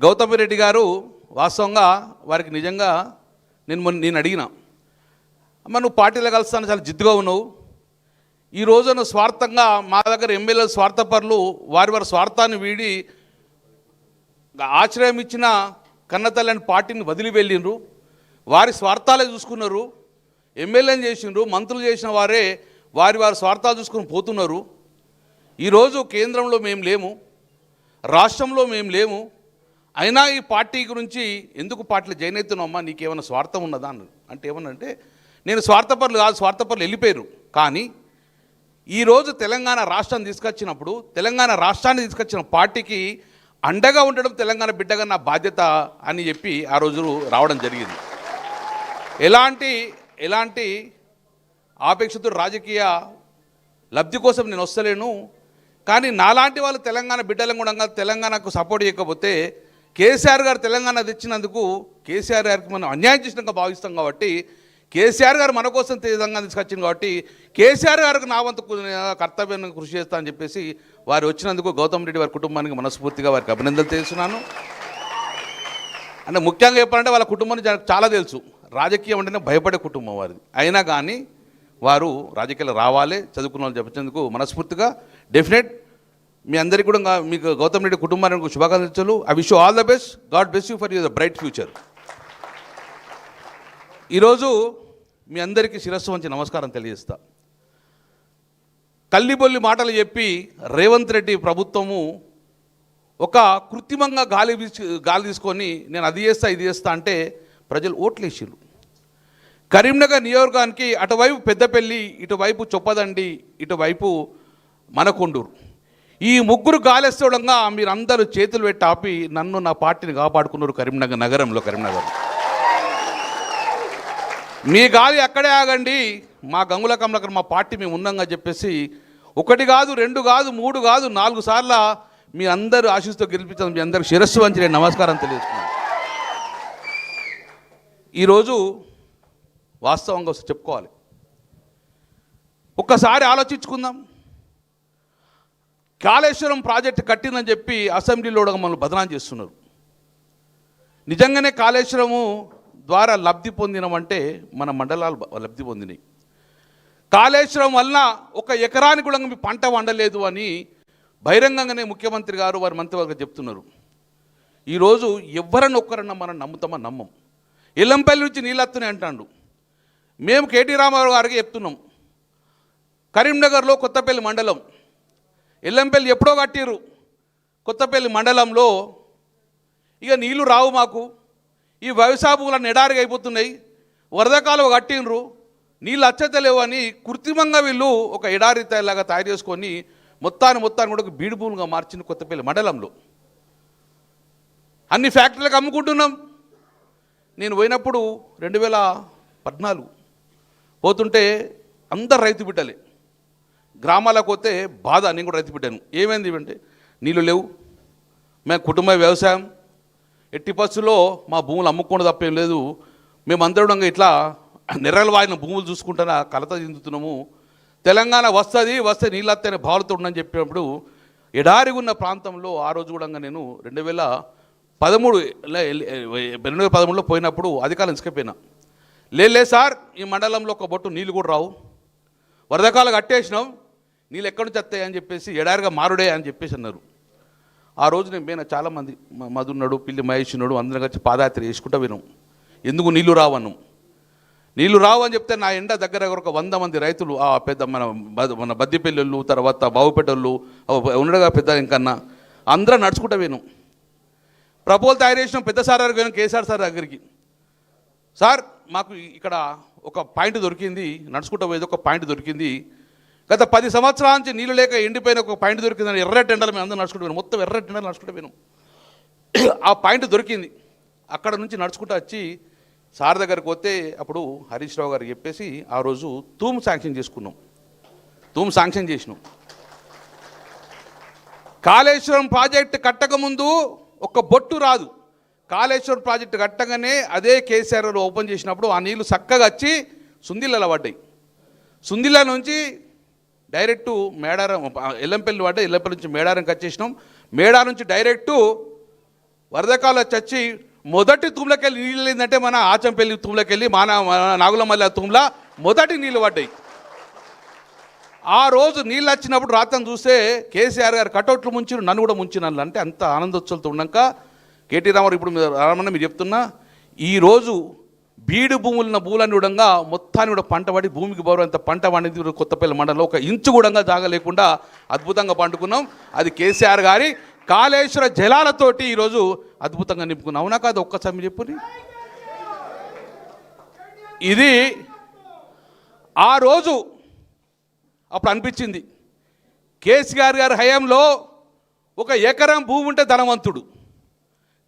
గౌతమి రెడ్డి గారు వాస్తవంగా వారికి నిజంగా నేను మొన్న నేను అడిగిన అమ్మ నువ్వు పార్టీలో కలుస్తాను చాలా జిద్దుగా ఉన్నావు. ఈ రోజున స్వార్థంగా మా దగ్గర ఎమ్మెల్యే స్వార్థపరులు వారి వారి స్వార్థాన్ని వీడి ఆశ్రయం ఇచ్చిన కన్నతల్లని పార్టీని వదిలి వెళ్ళిండ్రు. వారి స్వార్థాలే చూసుకున్నారు. ఎమ్మెల్యేని చేసిండ్రు మంత్రులు చేసిన వారే వారి వారి స్వార్థాలు చూసుకుని పోతున్నారు. ఈరోజు కేంద్రంలో మేము లేము. రాష్ట్రంలో మేము లేము. అయినా ఈ పార్టీ గురించి ఎందుకు పార్టీలు జాయిన్ అవుతున్నామమ్మా నీకేమైనా స్వార్థం ఉన్నదా అన్నారు అంటే ఏమన్నంటే నేను స్వార్థపరులు కాదు స్వార్థపరులు వెళ్ళిపోయారు. కానీ ఈరోజు తెలంగాణ రాష్ట్రాన్ని తీసుకొచ్చినప్పుడు తెలంగాణ రాష్ట్రాన్ని తీసుకొచ్చిన పార్టీకి అండగా ఉండడం తెలంగాణ బిడ్డగా నా బాధ్యత అని చెప్పి ఆ రోజు రావడం జరిగింది. ఎలాంటి ఎలాంటి ఆపేక్షతో రాజకీయ లబ్ధి కోసం నేను వస్తలేను. కానీ నాలాంటి వాళ్ళు తెలంగాణ బిడ్డలను కూడా తెలంగాణకు సపోర్ట్ చేయకపోతే కేసీఆర్ గారు తెలంగాణ తెచ్చినందుకు కేసీఆర్ గారికి మనం అన్యాయం చేసినాక భావిస్తాం కాబట్టి కేసీఆర్ గారు మన కోసం తెలంగాణ తీసుకొచ్చింది కాబట్టి కేసీఆర్ గారికి నా వంతు కర్తవ్యాన్ని కృషి చేస్తా అని చెప్పేసి వారు వచ్చినందుకు గౌతమ్ రెడ్డి వారి కుటుంబానికి మనస్ఫూర్తిగా వారికి అభినందనలు తెలుస్తున్నాను. అంటే ముఖ్యంగా చెప్పాలంటే వాళ్ళ కుటుంబానికి చాలా తెలుసు. రాజకీయం అంటేనే భయపడే కుటుంబం వారిది. అయినా కానీ వారు రాజకీయాలు రావాలి చదువుకున్న వాళ్ళు చెప్పేందుకు మనస్ఫూర్తిగా డెఫినెట్ మీ అందరికీ కూడా మీకు గౌతమ్ రెడ్డి కుటుంబానికి శుభాకాంక్షలు I wish all the best God best you for your bright future ఈరోజు మీ అందరికీ శిరస్సు వంచి నమస్కారం తెలియజేస్తా. కల్లిబొల్లి మాటలు చెప్పి రేవంత్ రెడ్డి ప్రభుత్వము ఒక కృత్రిమంగా గాలి గాలి తీసుకొని నేను అది చేస్తా ఇది చేస్తా అంటే ప్రజలు ఓట్లు కరీంనగర్ నియోజకవర్గానికి అటువైపు పెద్దపల్లి ఇటువైపు చొప్పదండి ఇటువైపు మనకొండూరు. ఈ ముగ్గురు గాలేస్తుండగా మీరందరూ చేతులు పెట్టి ఆపి నన్ను నా పార్టీని కాపాడుకున్నారు కరీంనగర్ నగరంలో కరీంనగర్. మీ గాలి అక్కడే ఆగండి మా గంగుల కమలకర్ మా పార్టీ మేము ఉన్నాంగా చెప్పేసి ఒకటి కాదు రెండు కాదు మూడు కాదు నాలుగు సార్ల మీ అందరూ ఆశీస్తో గెలిపించాను మీ అందరికి శిరస్సు అని నేను నమస్కారం తెలియజేస్తున్నాను. ఈరోజు వాస్తవంగా చెప్పుకోవాలి. ఒక్కసారి ఆలోచించుకుందాం. కాళేశ్వరం ప్రాజెక్టు కట్టిందని చెప్పి అసెంబ్లీలో మమ్మల్ని బదనాం చేస్తున్నారు. నిజంగానే కాళేశ్వరము ద్వారా లబ్ధి పొందినమంటే మన మండలాలు లబ్ధి పొందినాయి. కాళేశ్వరం వలన ఒక ఎకరానికి కూడా మీ పంట వండలేదు అని బహిరంగంగానే ముఖ్యమంత్రి గారు వారి మంత్రివర్గం చెప్తున్నారు. ఈరోజు ఎవరన్నా ఒక్కరన్నా మనం నమ్ముతామా? నమ్మం. ఇల్లంపల్లి నుంచి నీళ్ళత్తున్నాయి అంటాడు. మేము కేటీ రామారావు గారికి చెప్తున్నాం. కరీంనగర్లో కొత్తపల్లి మండలం. ఎల్లంపల్లి ఎప్పుడో కట్టిరు కొత్తపల్లి మండలంలో. ఇక నీళ్ళు రావు మాకు. ఈ వ్యవసాయ ఎడారిగా అయిపోతున్నాయి. వరద కాలువ కట్టిండ్రు. నీళ్ళు అచ్చతలేవు అని కృత్రిమంగా వీళ్ళు ఒక ఎడారి లాగా తయారు చేసుకొని మొత్తాన్ని మొత్తాన్ని కూడా ఒక బీడు భూములుగా మార్చింది కొత్తపల్లి మండలంలో. అన్ని ఫ్యాక్టరీలకు అమ్ముకుంటున్నాం. నేను పోయినప్పుడు రెండు వేల పద్నాలుగు పోతుంటే అందరు రైతు బిడ్డలే. గ్రామాలకు పోతే బాధ నేను కూడా రైతు పెట్టాను ఏమైంది అంటే నీళ్ళు లేవు మేము కుటుంబ వ్యవసాయం. ఎట్టి పరిస్థితుల్లో మా భూములు అమ్ముకోవడం తప్పేం లేదు. మేమందరం ఇట్లా నెర్రలు వాయిన భూములు చూసుకుంటున్నా కలత చెందుతున్నాము. తెలంగాణ వస్తుంది వస్తే నీళ్ళు వస్తాయని భావనతో ఉండని చెప్పినప్పుడు ఎడారి ఉన్న ప్రాంతంలో ఆ రోజు కూడా నేను రెండు వేల పదమూడు రెండు వేల పదమూడులో పోయినప్పుడు అధికారులు ఇసుకపోయినా. లేదు సార్ ఈ మండలంలో ఒక బొట్టు నీళ్ళు కూడా రావు. వరదకాలు కట్టేసినాం. నీళ్ళు ఎక్కడి నుంచి వస్తాయి అని చెప్పేసి ఎడారిగా మారుడే అని చెప్పేసి అన్నారు. ఆ రోజు నేను పోయిన చాలామంది మ- మధున్నాడు పిల్లి మహేష్ ఉన్నాడు అందరం కలిసి పాదయాత్ర చేసుకుంటా విన్నాం ఎందుకు నీళ్ళు రావన్నాం నీళ్ళు రావు అని చెప్తే నా ఎండ దగ్గర దగ్గర ఒక వంద మంది రైతులు ఆ పెద్ద మన మన బద్దిపల్లిళ్ళు తర్వాత బావుపేటోళ్ళు ఉండగా పెద్ద ఇంకన్నా అందరం నడుచుకుంటా విను ప్రపోజల్ తయారు చేసిన పెద్ద సార్ దగ్గరికి పోయినాం కేసీఆర్ సార్ దగ్గరికి. సార్ మాకు ఇక్కడ ఒక పాయింట్ దొరికింది నడుచుకుంటూ పోయేది ఒక పాయింట్ దొరికింది. గత పది సంవత్సరాల నుంచి నీళ్ళు లేక ఎండిపోయిన ఒక పాయింట్ దొరికిందని ఎర్ర టెండలు మేము అందరూ నడుచుకుంటూ మొత్తం ఎర్ర టెండలు నడుచుకుంటూ పోయినాం. ఆ పాయింట్ దొరికింది. అక్కడ నుంచి నడుచుకుంటూ వచ్చి సార్ దగ్గరికి పోతే అప్పుడు హరీష్ రావు గారు చెప్పేసి ఆ రోజు తూము శాంక్షన్ చేసుకున్నాం. తూము శాంక్షన్ చేసినాం. కాళేశ్వరం ప్రాజెక్ట్ కట్టకముందు ఒక బొట్టు రాదు. కాళేశ్వరం ప్రాజెక్టు కట్టగానే అదే కేసీఆర్ ఓపెన్ చేసినప్పుడు ఆ నీళ్ళు చక్కగా వచ్చి సుందిళ్ళలో పడ్డాయి. సుందిళ్ళ నుంచి డైరెక్ట్ మేడారం ఎల్లంపల్లి పడ్డాయి ఎల్లంపల్లి నుంచి మేడారంకి వచ్చేసినాం. మేడా నుంచి డైరెక్టు వరదకాలు చచ్చి మొదటి తుమ్లకెళ్ళి నీళ్ళు ఏంటంటే మన ఆచంపల్లి తూములకెళ్ళి మన నాగులమల్ల తూముల మొదటి నీళ్ళు పడ్డాయి. ఆ రోజు నీళ్ళు వచ్చినప్పుడు రాత్రం చూస్తే కేసీఆర్ గారు కటౌట్లు ముంచిరు నన్ను కూడా ముంచినాను అంటే అంత ఆనందోత్సవంతో ఉన్నాక కేటీ రామారావు ఇప్పుడు మీరు రామన్న మీరు చెప్తున్నా ఈరోజు బీడు భూములను భూములన్నీ కూడా మొత్తాన్ని కూడా పంట పడి భూమికి బరువంత పంట పండింది కొత్తపల్లి మండలంలో ఒక ఇంచు కూడా జాగా లేకుండా అద్భుతంగా పండుకున్నాం. అది కేసీఆర్ గారి కాళేశ్వర జలాలతోటి ఈరోజు అద్భుతంగా నింపుకున్నాం. అవునా కాదు? ఒక్కసారి మీరు చెప్పుని ఇది ఆ రోజు అప్పుడు అనిపించింది. కేసీఆర్ గారి హయాంలో ఒక ఎకరం భూమి ఉంటే ధనవంతుడు.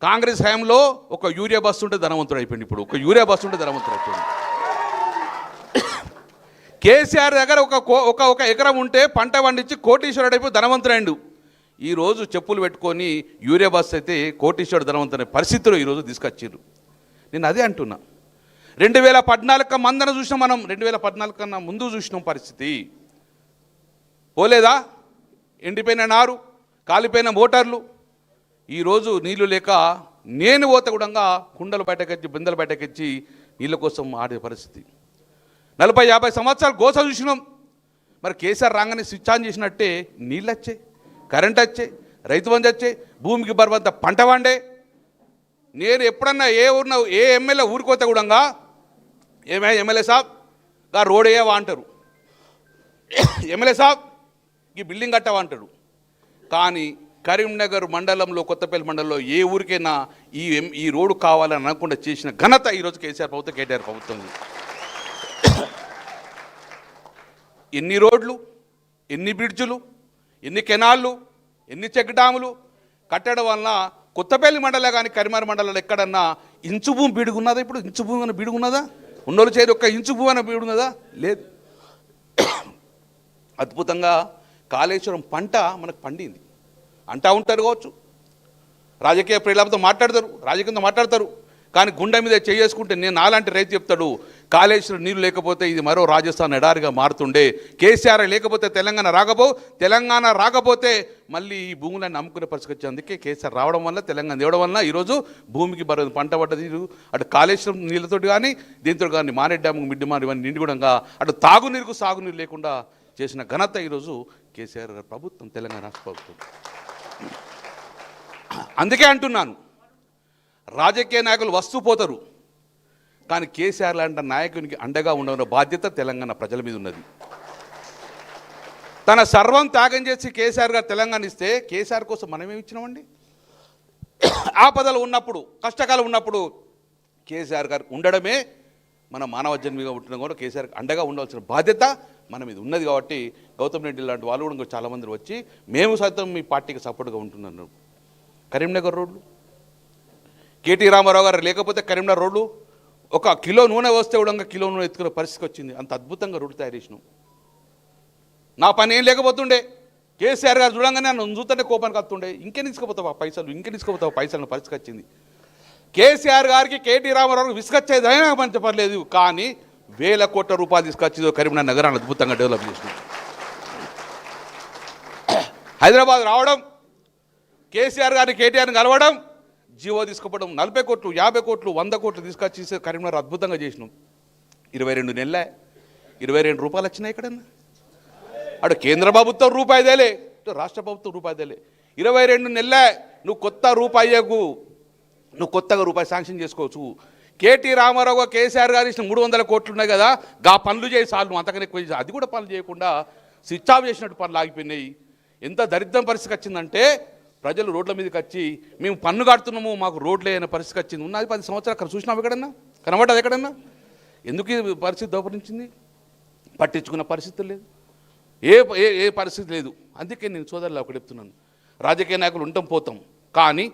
కాంగ్రెస్ హయాంలో ఒక యూరియా బస్సు ఉంటే ధనవంతుడు అయిపోయింది ఇప్పుడు. ఒక యూరియా బస్సు ఉంటే ధనవంతుడు అయిపోయింది. కేసీఆర్ దగ్గర ఒక కో- ఒక ఒక ఎకరం ఉంటే పంట పండించి కోటీశ్వరుడు అయిపోయి ధనవంతుడు ఈరోజు చెప్పులు పెట్టుకొని యూరియా బస్సు అయితే కోటీశ్వరుడు ధనవంతుడైన పరిస్థితిలో ఈరోజు తీసుకొచ్చారు నేను అదే అంటున్నా. రెండు వేల పద్నాలుగు మందన చూసినాం మనం. రెండు వేల పద్నాలుగు కన్నా ముందు చూసినాం పరిస్థితి. పోలేదా? ఎండిపోయిన నారు కాలిపోయిన మోటార్లు ఈరోజు నీళ్ళు లేక నేను పోత కూడా కుండలు బయటకెచ్చి బిందెలు బయటకెచ్చి నీళ్ళ కోసం ఆడే పరిస్థితి. నలభై యాభై సంవత్సరాలు గోస చూసినాం. మరి కేసీఆర్ రాగానే స్విచ్ ఆన్ చేసినట్టే నీళ్ళు వచ్చాయి కరెంట్ వచ్చాయి రైతు బంధు వచ్చాయి భూమికి బరువంత పంట వండే నేను ఎప్పుడన్నా ఏ ఊరిన ఏ ఎమ్మెల్యే ఊరికోతే కూడా ఏమే ఎమ్మెల్యే సాబ్గా రోడ్ వేయవా అంటారు. ఎమ్మెల్యే సాబ్ ఈ బిల్డింగ్ కట్టవా అంటారు. కానీ కరీంనగర్ మండలంలో కొత్తపల్లి మండలంలో ఏ ఊరికైనా ఈ ఈ రోడ్డు కావాలని అనకుండా చేసిన ఘనత ఈరోజు కేసీఆర్ ప్రభుత్వం కేటీఆర్ ప్రభుత్వం ఎన్ని రోడ్లు ఎన్ని బ్రిడ్జులు ఎన్ని కెనాళ్ళు ఎన్ని చెక్ డ్యాములు కట్టడం వలన కొత్తపల్లి మండలే కానీ కరిమార మండలంలో ఎక్కడన్నా ఇంచు భూమి బీడుగున్నదా ఇప్పుడు? ఇంచు భూమి అని బీడుగున్నదా? ఉన్నోళ్ళు చేరి ఒక్క ఇంచు భూమి అని బీడున్నదా లేదు. అద్భుతంగా కాళేశ్వరం పంట మనకు పండింది. అంటా ఉంటారు కావచ్చు. రాజకీయ ప్రియులతో మాట్లాడతారు రాజకీయంతో మాట్లాడతారు. కానీ గుండె మీద చేసుకుంటే నేను నాలాంటి రైతు చెప్తాడు కాళేశ్వరం నీళ్ళు లేకపోతే ఇది మరో రాజస్థాన్ ఎడారిగా మారుతుండే. కేసీఆర్ లేకపోతే తెలంగాణ రాకపో తెలంగాణ రాకపోతే మళ్ళీ ఈ భూములను అమ్ముకునే పరిస్థితి వచ్చింది అందుకే కేసీఆర్ రావడం వల్ల తెలంగాణ ఇవ్వడం వల్ల ఈరోజు భూమికి బర పంట పడ్డది. అటు కాళేశ్వరం నీళ్ళతోటి కానీ దీంతో కానీ మానేడ్ డ్యాము మిడ్డి మారి ఇవన్నీ నిండి అటు తాగునీరుకు సాగునీరు లేకుండా చేసిన ఘనత ఈరోజు కేసీఆర్ ప్రభుత్వం తెలంగాణ రాష్ట్ర ప్రభుత్వం. అందుకే అంటున్నాను రాజకీయ నాయకులు వస్తూ పోతారు కానీ కేసీఆర్ లాంటి నాయకునికి అండగా ఉండవన్న బాధ్యత తెలంగాణ ప్రజల మీద ఉన్నది. తన సర్వం త్యాగం చేసి కేసీఆర్ గారు తెలంగాణ ఇస్తే కేసీఆర్ కోసం మనమేమి ఇచ్చినామండి? ఆపదలు ఉన్నప్పుడు కష్టకాలం ఉన్నప్పుడు కేసీఆర్ గారు ఉండడమే మన మానవ జన్మిగా ఉంటున్నాం కూడా కేసీఆర్ అండగా ఉండాల్సిన బాధ్యత మన మీద ఉన్నది కాబట్టి గౌతమ్ రెడ్డి లాంటి వాళ్ళు కూడా చాలామంది వచ్చి మేము సైతం మీ పార్టీకి సపోర్ట్గా ఉంటున్నాను కరీంనగర్ రోడ్లు. కేటీ రామారావు గారు లేకపోతే కరీంనగర్ రోడ్లు. ఒక కిలో నూనె వస్తే కూడా కిలో నూనె ఎత్తుకునే పరిస్థితి వచ్చింది. అంత అద్భుతంగా రోడ్డు తయారు చేసినాం. నా పని ఏం లేకపోతుండే. కేసీఆర్ గారు చూడంగానే నన్ను చూస్తుంటే కోపానికి వస్తుండే ఇంకే తీసుకుపోతావు ఆ పైసలు? ఇంకే తీసుకుపోతావు పైసలు పరిస్థితి వచ్చింది. కేసీఆర్ గారికి కేటీ రామారావు విసుకొచ్చేది అయినా మంచి పర్లేదు కానీ వేల కోట్ల రూపాయలు తీసుకొచ్చి కరీంనగర్ నగరాన్ని అద్భుతంగా డెవలప్ చేసినాం హైదరాబాద్ రావడం కేసీఆర్ గారిని కేటీఆర్ని కలవడం జీవో తీసుకోవడం నలభై కోట్లు యాభై కోట్లు వంద కోట్లు తీసుకొచ్చి కరీంనగర్ అద్భుతంగా చేసినాం. ఇరవై రెండు నెలలే ఇరవై రెండు రూపాయలు వచ్చినాయి ఎక్కడన్నా? అటు కేంద్ర ప్రభుత్వం రూపాయిదేలే రాష్ట్ర ప్రభుత్వం రూపాయిదేలే ఇరవై రెండు నెలలే నువ్వు కొత్త రూపాయకు నువ్వు కొత్తగా రూపాయి శాంక్షన్ చేసుకోవచ్చు. కేటీ రామారావు కేసీఆర్ గారు ఇచ్చిన మూడు వందల కోట్లు ఉన్నాయి కదా గా పనులు చేసి చాలు నువ్వు అంతకనే ఎక్కువ అది కూడా పనులు చేయకుండా స్విచ్ ఆఫ్ చేసినట్టు పనులు ఆగిపోయినాయి. ఎంత దరిద్రం పరిస్థితి వచ్చిందంటే ప్రజలు రోడ్ల మీదకి వచ్చి మేము పన్ను కడుతున్నాము మాకు రోడ్లే అనే పరిస్థితి వచ్చింది. ఉన్నది పది సంవత్సరాలు అక్కడ చూసినావు ఎక్కడన్నా? కనబడ్డది ఎక్కడన్నా? ఎందుకు ఈ పరిస్థితి దోపరించింది పట్టించుకున్న పరిస్థితి లేదు. ఏ ఏ ఏ పరిస్థితి లేదు. అందుకే నేను సోదరులు ఒకటి చెప్తున్నాను. రాజకీయ నాయకులు ఉంటాం పోతాం. కానీ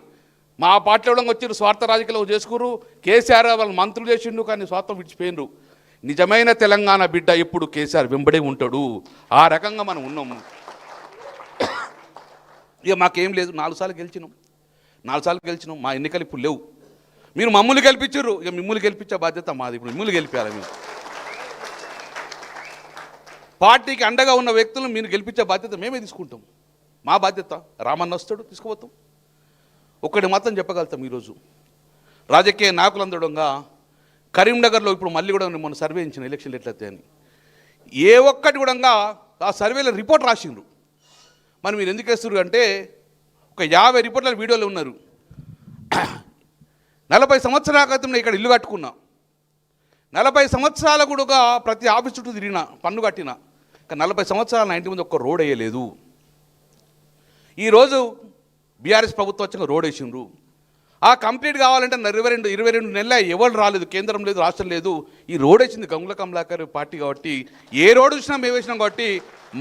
మా పార్టీలో వచ్చిన స్వార్థ రాజకీయాలు చేసుకురు. కేసీఆర్ వాళ్ళు మంత్రులు చేసిండు కానీ స్వార్థం విడిచిపోయినరు నిజమైన తెలంగాణ బిడ్డ ఎప్పుడు కేసీఆర్ వెంబడే ఉంటాడు. ఆ రకంగా మనం ఉన్నాము ఇక మాకేం లేదు నాలుగు సార్లు గెలిచినాం. నాలుగు సార్లు గెలిచినాం మా ఎన్నికలు ఇప్పుడు లేవు. మీరు మమ్మల్ని గెలిపించారు ఇక మిమ్మల్ని గెలిపించే బాధ్యత మాది ఇప్పుడు. మిమ్మల్ని గెలిపారు మీరు. పార్టీకి అండగా ఉన్న వ్యక్తులను మీరు గెలిపించే బాధ్యత మేమే తీసుకుంటాం. మా బాధ్యత రామన్న వస్తాడు తీసుకుపోతాం. ఒకటి మాత్రం చెప్పగలుగుతాం ఈరోజు. రాజకీయ నాయకులందడంగా కరీంనగర్లో ఇప్పుడు మళ్ళీ కూడా మొన్న సర్వే ఇచ్చిన ఎలక్షన్లు ఎట్లయితే ఏ ఒక్కటి కూడా ఆ సర్వేలో రిపోర్ట్ రాసిండ్రు. మరి మీరు ఎందుకు వేస్తున్నారు అంటే ఒక యాభై రిపోర్ట్ల వీడియోలు ఉన్నారు. నలభై సంవత్సరాల క్రితం నేను ఇక్కడ ఇల్లు కట్టుకున్నా. నలభై సంవత్సరాల కూడా ప్రతి ఆఫీస్ చుట్టూ తిరిగిన పన్ను కట్టిన. నలభై సంవత్సరాల నా ఇంటి ముందు ఒక్క రోడ్ వేయలేదు. ఈరోజు బీఆర్ఎస్ ప్రభుత్వం వచ్చాక రోడ్ వేసిండ్రు ఆ కంప్లీట్ కావాలంటే ఇరవై రెండు ఇరవై రెండు నెలల ఎవరు రాలేదు కేంద్రం లేదు రాష్ట్రం లేదు. ఈ రోడ్ వేసింది గంగుల కమలాకర్ పార్టీ కాబట్టి ఏ రోడ్ వచ్చినా మేము వేసినాం కాబట్టి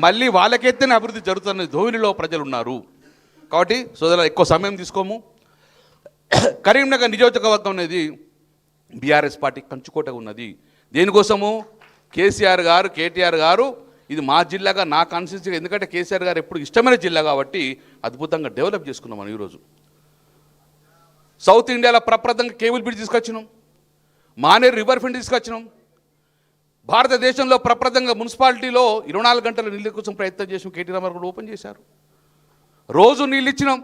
మళ్ళీ వాళ్ళకెత్తేనే అభివృద్ధి జరుగుతున్న ధోవిలిలో ప్రజలు ఉన్నారు కాబట్టి సోదరులు ఎక్కువ సమయం తీసుకోము. కరీంనగర్ నియోజకవర్గం అనేది బీఆర్ఎస్ పార్టీ కంచుకోట ఉన్నది. దేనికోసము? కేసీఆర్ గారు కేటీఆర్ గారు ఇది మా జిల్లాగా నా కాన్స్టిట్యూన్సీ ఎందుకంటే కేసీఆర్ గారు ఎప్పుడు ఇష్టమైన జిల్లా కాబట్టి అద్భుతంగా డెవలప్ చేసుకున్నాం మనం ఈరోజు. సౌత్ ఇండియాలో ప్రప్రదంగా కేబుల్ బ్రిడ్జ్ తీసుకొచ్చినాం. మానేరు రివర్ ఫ్రంట్ తీసుకొచ్చినాం. భారతదేశంలో ప్రప్రదంగా మున్సిపాలిటీలో ఇరవై నాలుగు గంటల నీళ్ళ కోసం ప్రయత్నం చేసాం కేటీ రామారావు కూడా ఓపెన్ చేశారు. రోజు నీళ్ళు ఇచ్చినాం.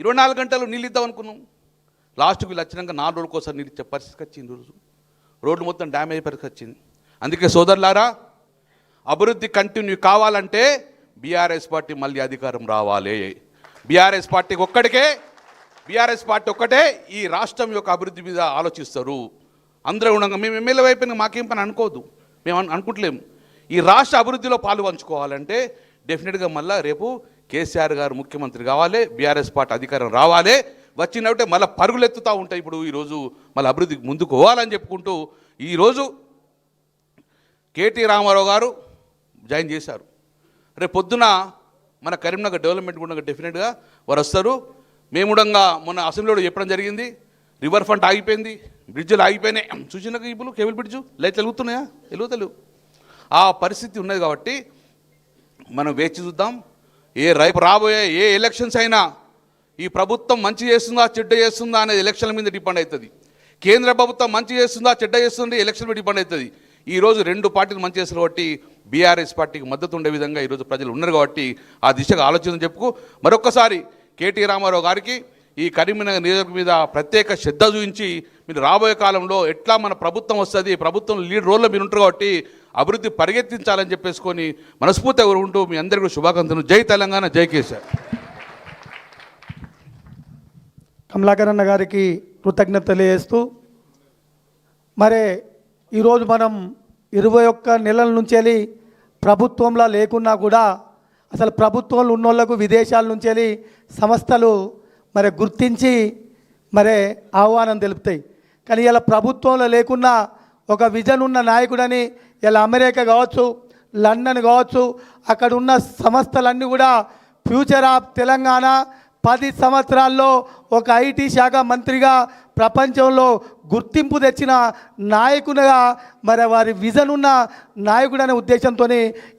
ఇరవై నాలుగు గంటలు నీళ్ళు ఇద్దాం అనుకున్నాం. లాస్ట్కి వీళ్ళు వచ్చినాక నాలుగు రోజుల కోసం నీళ్ళు ఇచ్చే పరిస్థితికి వచ్చింది రోజు రోడ్డు మొత్తం డ్యామేజ్ పరిస్థితి వచ్చింది. అందుకే సోదరులారా అభివృద్ధి కంటిన్యూ కావాలంటే బీఆర్ఎస్ పార్టీ మళ్ళీ అధికారం రావాలి. బీఆర్ఎస్ పార్టీకి ఒక్కడికే బీఆర్ఎస్ పార్టీ ఒక్కటే ఈ రాష్ట్రం యొక్క అభివృద్ధి మీద ఆలోచిస్తారు. అందరూ ఉండగా మేము ఎమ్మెల్యే వైపు మాకేం పని అనుకోవద్దు మేము అనుకుంటలేము ఈ రాష్ట్ర అభివృద్ధిలో పాలు పంచుకోవాలంటే డెఫినెట్గా మళ్ళీ రేపు కేసీఆర్ గారు ముఖ్యమంత్రి కావాలి బీఆర్ఎస్ పార్టీ అధికారం రావాలి. వచ్చినట్టే మళ్ళీ పరుగులు ఎత్తుతూ ఉంటాయి ఇప్పుడు ఈరోజు మళ్ళీ అభివృద్ధికి ముందుకు పోవాలని చెప్పుకుంటూ ఈరోజు కేటీ రామారావు గారు జాయిన్ చేశారు. రేపు పొద్దున మన కరీంనగర్ డెవలప్మెంట్ కూడా డెఫినెట్గా వారు వస్తారు. మేము కూడా మొన్న అసెంబ్లీలో చెప్పడం జరిగింది. రివర్ ఫ్రంట్ ఆగిపోయింది. బ్రిడ్జ్లు ఆగిపోయినాయి. చూసిన ఇప్పుడు కేబుల్ బ్రిడ్జ్ లైట్లు వెలుగుతున్నాయా? వెలుగుతలేవు. ఆ పరిస్థితి ఉన్నది కాబట్టి మనం వేచి చూద్దాం. ఏ రేపు రాబోయే ఏ ఎలక్షన్స్ అయినా ఈ ప్రభుత్వం మంచి చేస్తుందా చెడ్డ చేస్తుందా అనేది ఎలక్షన్ల మీద డిపెండ్ అవుతుంది. కేంద్ర ప్రభుత్వం మంచి చేస్తుందా చెడ్డ చేస్తుంది ఎలక్షన్ మీద డిపెండ్ అవుతుంది. ఈరోజు రెండు పార్టీలు మంచి చేస్తారు కాబట్టి బీఆర్ఎస్ పార్టీకి మద్దతు ఉండే విధంగా ఈరోజు ప్రజలు ఉన్నారు కాబట్టి ఆ దిశగా ఆలోచన చెప్పుకు. మరొక్కసారి కేటీ రామారావు గారికి ఈ కరీంనగర్ నియోజకవర్గం మీద ప్రత్యేక శ్రద్ధ చూపించి మీరు రాబోయే కాలంలో ఎట్లా మన ప్రభుత్వం వస్తుంది ప్రభుత్వం లీడ్ రోల్లో మీరు ఉంటారు కాబట్టి అభివృద్ధి పరిగెత్తించాలని చెప్పేసుకొని మనస్ఫూర్తిగా ఉంటూ మీ అందరికీ కూడా శుభాకాంక్షలు. జై తెలంగాణ జై కేసీఆర్. కమలాకర్ అన్న గారికి కృతజ్ఞత తెలియజేస్తూ మరి ఈరోజు మనం ఇరవై ఒక్క నెలల నుంచి వెళ్ళి ప్రభుత్వంలో లేకున్నా కూడా అసలు ప్రభుత్వంలో ఉన్నోళ్ళకు విదేశాల నుంచి వెళ్ళి సంస్థలు మరి గుర్తించి మరి ఆహ్వానం తెలుపుతాయి. కానీ ఇలా ప్రభుత్వంలో లేకున్నా ఒక విజన్ ఉన్న నాయకుడని ఇలా అమెరికా కావచ్చు లండన్ కావచ్చు అక్కడ ఉన్న సంస్థలన్నీ కూడా ఫ్యూచర్ ఆఫ్ తెలంగాణ పది సంవత్సరాల్లో ఒక ఐటీ శాఖ మంత్రిగా ప్రపంచంలో గుర్తింపు తెచ్చిన నాయకునిగా మరి వారి విజన్ ఉన్న నాయకుడు అనే ఉద్దేశంతో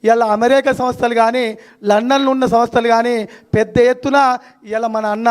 ఇలా అమెరికా సంస్థలు కానీ లండన్లో ఉన్న సంస్థలు కానీ పెద్ద ఎత్తున ఇలా మన అన్న